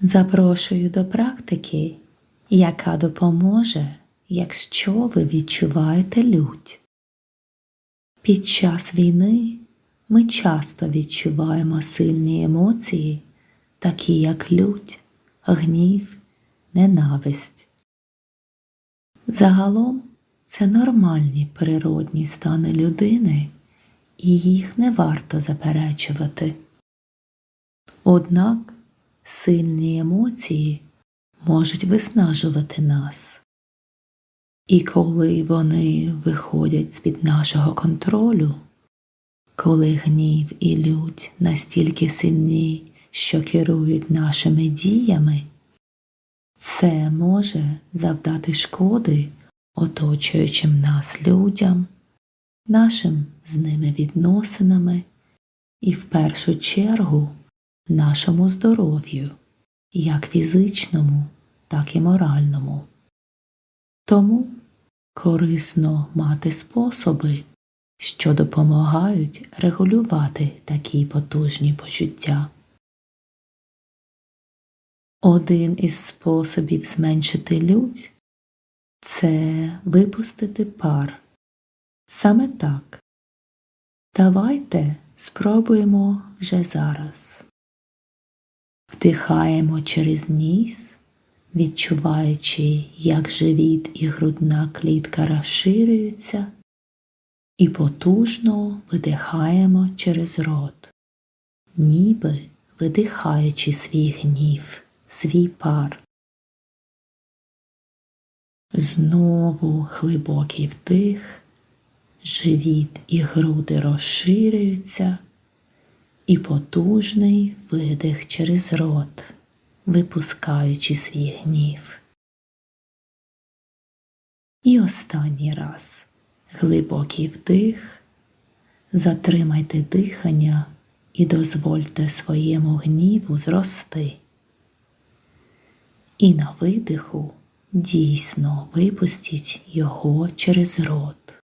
Запрошую до практики, яка допоможе, якщо ви відчуваєте лють. Під час війни ми часто відчуваємо сильні емоції, такі як лють, гнів, ненависть. Загалом це нормальні природні стани людини, і їх не варто заперечувати. Однак сильні емоції можуть виснажувати нас. І коли вони виходять з-під нашого контролю, коли гнів і лють настільки сильні, що керують нашими діями, це може завдати шкоди оточуючим нас людям, нашим з ними відносинами і в першу чергу нашому здоров'ю, як фізичному, так і моральному. Тому корисно мати способи, що допомагають регулювати такі потужні почуття. Один із способів зменшити лють це випустити пар. Саме так. Давайте спробуємо вже зараз. Вдихаємо через ніс, відчуваючи, як живіт і грудна клітка розширюються, і потужно видихаємо через рот, ніби видихаючи свій гнів, свій пар. Знову глибокий вдих, живіт і груди розширюються, і потужний видих через рот, випускаючи свій гнів. І останній раз глибокий вдих, затримайте дихання і дозвольте своєму гніву зрости. І на видиху дійсно випустіть його через рот.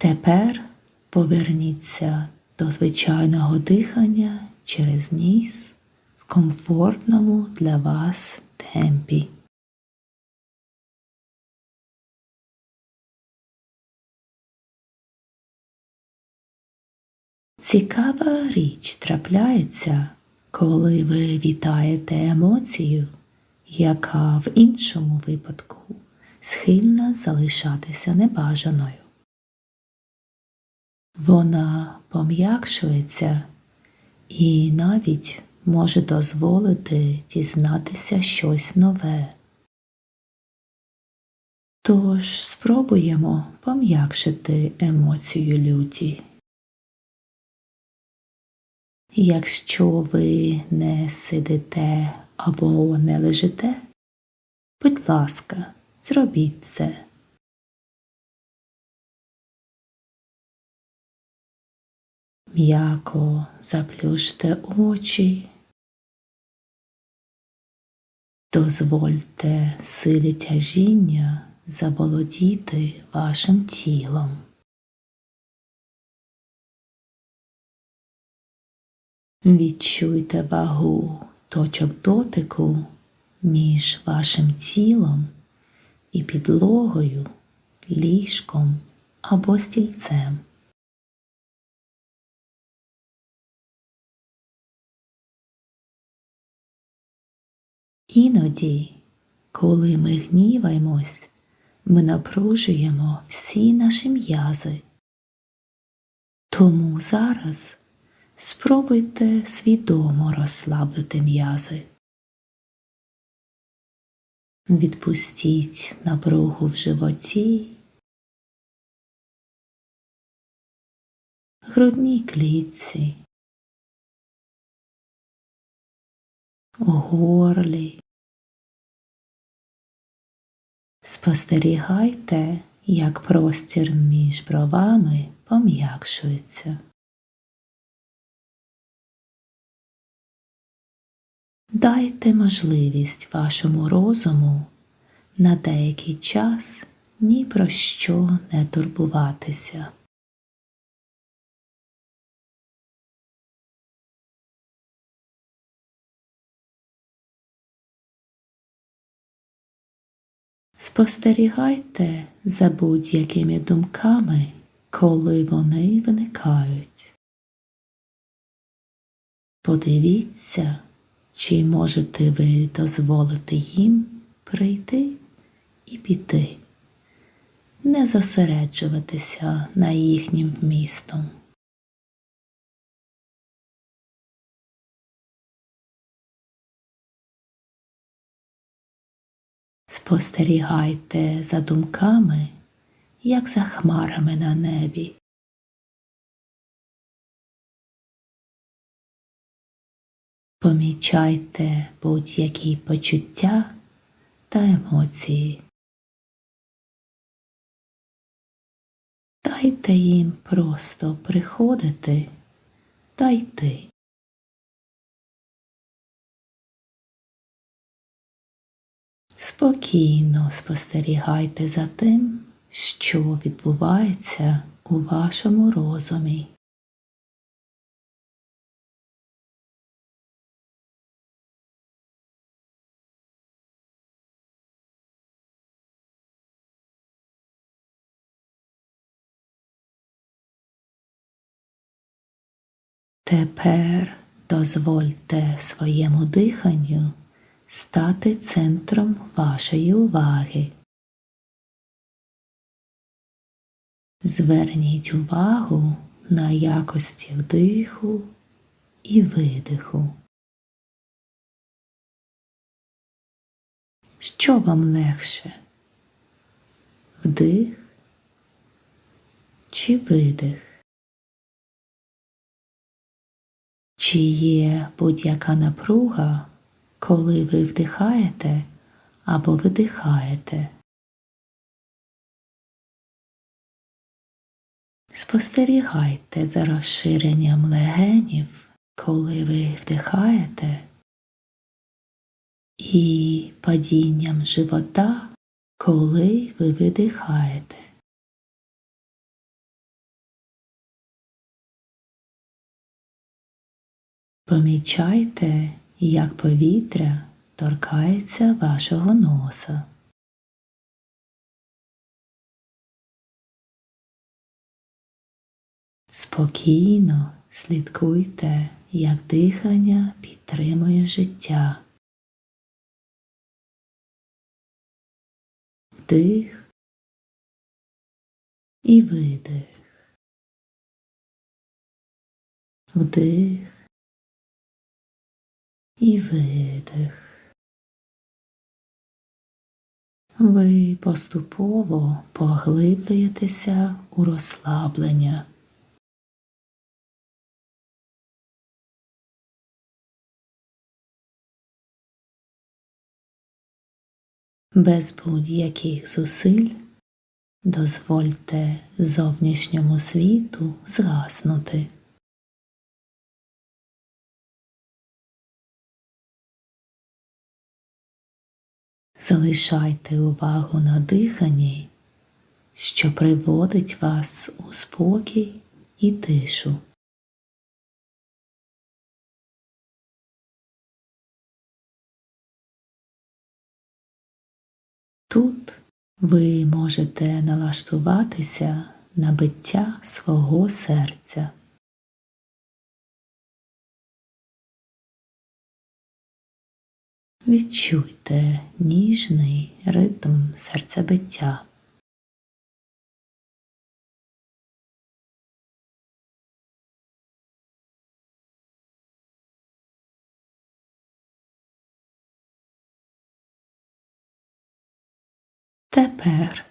Тепер поверніться до звичайного дихання через ніс в комфортному для вас темпі. Цікава річ трапляється, коли ви вітаєте емоцію, яка в іншому випадку схильна залишатися небажаною. Вона пом'якшується і навіть може дозволити дізнатися щось нове. Тож спробуємо пом'якшити емоцію люті. Якщо ви не сидите або не лежите, будь ласка, зробіть це. М'яко заплющте очі, дозвольте силі тяжіння заволодіти вашим тілом. Відчуйте вагу точок дотику між вашим тілом і підлогою, ліжком або стільцем. Іноді, коли ми гніваємось, ми напружуємо всі наші м'язи. Тому зараз спробуйте свідомо розслабити м'язи. Відпустіть напругу в животі, грудній клітці, горлі. Спостерігайте, як простір між бровами пом'якшується. Дайте можливість вашому розуму на деякий час ні про що не турбуватися. Спостерігайте за будь-якими думками, коли вони виникають. Подивіться, чи можете ви дозволити їм прийти і піти, не зосереджуватися на їхнім вмістом. Спостерігайте за думками, як за хмарами на небі. Помічайте будь-які почуття та емоції. Дайте їм просто приходити та йти. Спокійно спостерігайте за тим, що відбувається у вашому розумі. Тепер дозвольте своєму диханню стати центром вашої уваги. Зверніть увагу на якості вдиху і видиху. Що вам легше? Вдих чи видих? Чи є будь-яка напруга, коли ви вдихаєте або видихаєте? Спостерігайте за розширенням легенів, коли ви вдихаєте, і падінням живота, коли ви видихаєте. Помічайте, як повітря торкається вашого носа. Спокійно слідкуйте, як дихання підтримує життя. Вдих і видих. Вдих і видих. Ви поступово поглиблюєтеся у розслаблення. Без будь-яких зусиль дозвольте зовнішньому світу згаснути. Залишайте увагу на диханні, що приводить вас у спокій і тишу. Тут ви можете налаштуватися на биття свого серця. Відчуйте ніжний ритм серцебиття. Тепер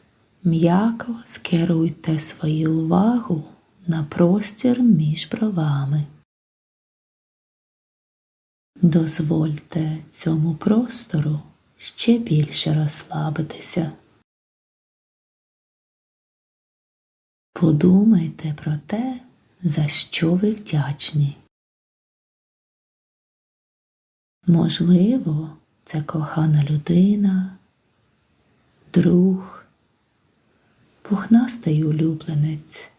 м'яко скеруйте свою увагу на простір між бровами. Дозвольте цьому простору ще більше розслабитися. Подумайте про те, за що ви вдячні. Можливо, це кохана людина, друг, пухнастий улюбленець.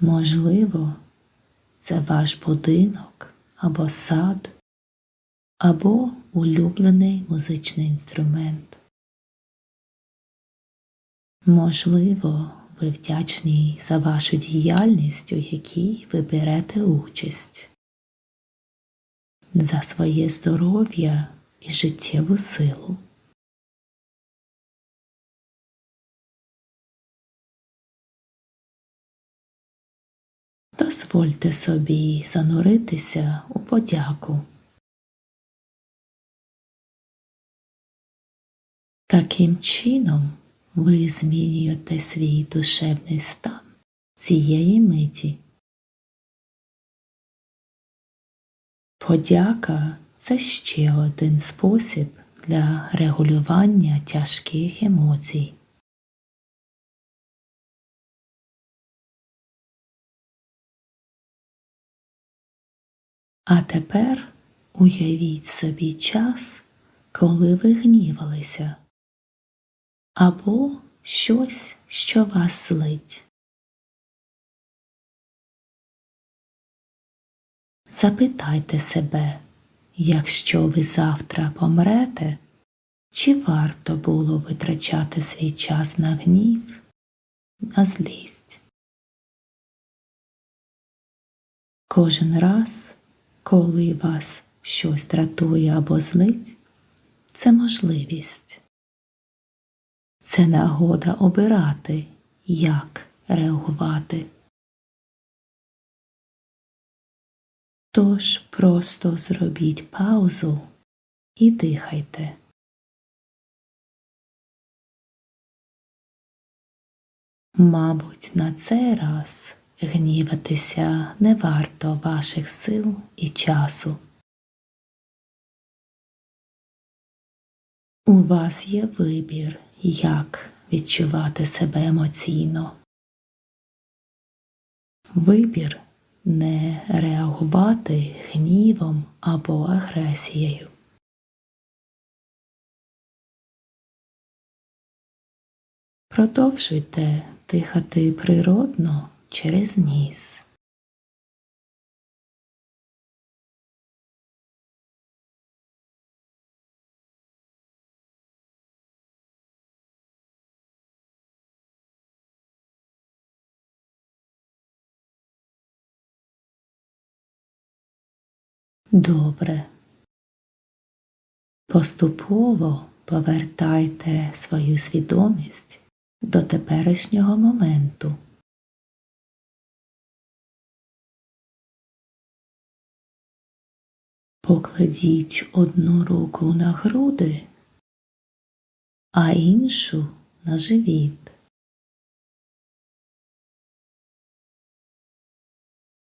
Можливо, це ваш будинок або сад, або улюблений музичний інструмент. Можливо, ви вдячні за вашу діяльність, у якій ви берете участь, за своє здоров'я і життєву силу. Дозвольте собі зануритися у подяку. Таким чином ви змінюєте свій душевний стан цієї миті. Подяка це ще один спосіб для регулювання тяжких емоцій. А тепер уявіть собі час, коли ви гнівалися, або щось, що вас злить. Запитайте себе, якщо ви завтра помрете, чи варто було витрачати свій час на гнів, на злість? Кожен раз, коли вас щось дратує або злить, це можливість, це нагода обирати, як реагувати. Тож просто зробіть паузу і дихайте. Мабуть, на цей раз гніватися не варто ваших сил і часу. У вас є вибір, як відчувати себе емоційно. Вибір не реагувати гнівом або агресією. Продовжуйте дихати природно через ніс. Добре. Поступово повертайте свою свідомість до теперішнього моменту. Покладіть одну руку на груди, а іншу на живіт.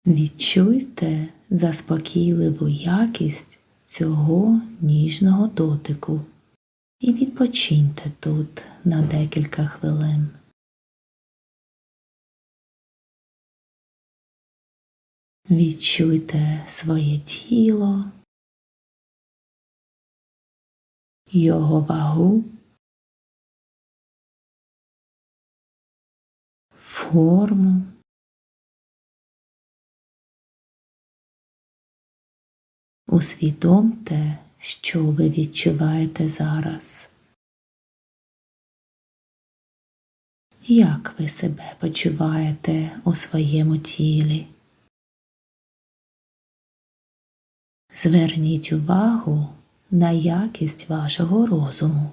Відчуйте заспокійливу якість цього ніжного дотику і відпочиньте тут на декілька хвилин. Відчуйте своє тіло, його вагу, форму. Усвідомте, що ви відчуваєте зараз. Як ви себе почуваєте у своєму тілі? Зверніть увагу на якість вашого розуму.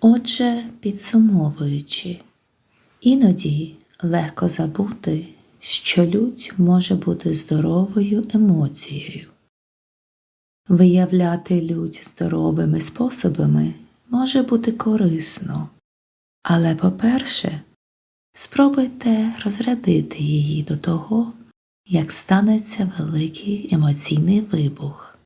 Отже, підсумовуючи, іноді легко забути, що лють може бути здоровою емоцією. Виявляти лють здоровими способами може бути корисно, але, по-перше, спробуйте розрядити її до того, як станеться великий емоційний вибух.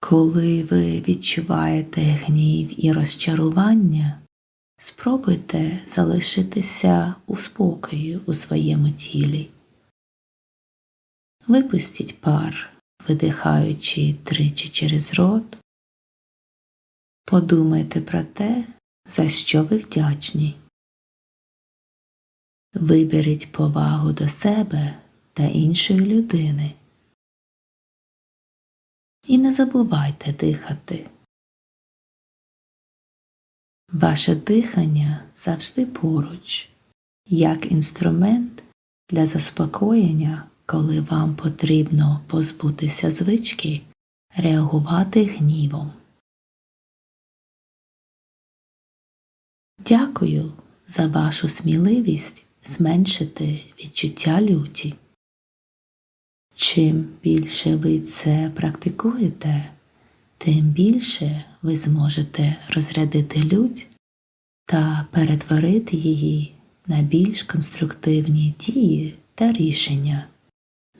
Коли ви відчуваєте гнів і розчарування, спробуйте залишитися у спокої у своєму тілі. Випустіть пар, видихаючи тричі через рот. Подумайте про те, за що ви вдячні. Виберіть повагу до себе та іншої людини. І не забувайте дихати. Ваше дихання завжди поруч, як інструмент для заспокоєння, коли вам потрібно позбутися звички реагувати гнівом. Дякую за вашу сміливість зменшити відчуття люті. Чим більше ви це практикуєте, тим більше ви зможете розрядити лють та перетворити її на більш конструктивні дії та рішення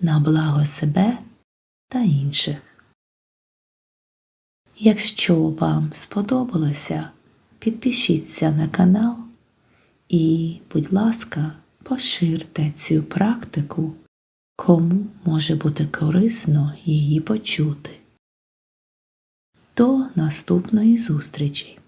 на благо себе та інших. Якщо вам сподобалося, підпишіться на канал і, будь ласка, поширте цю практику, кому може бути корисно її почути. До наступної зустрічі!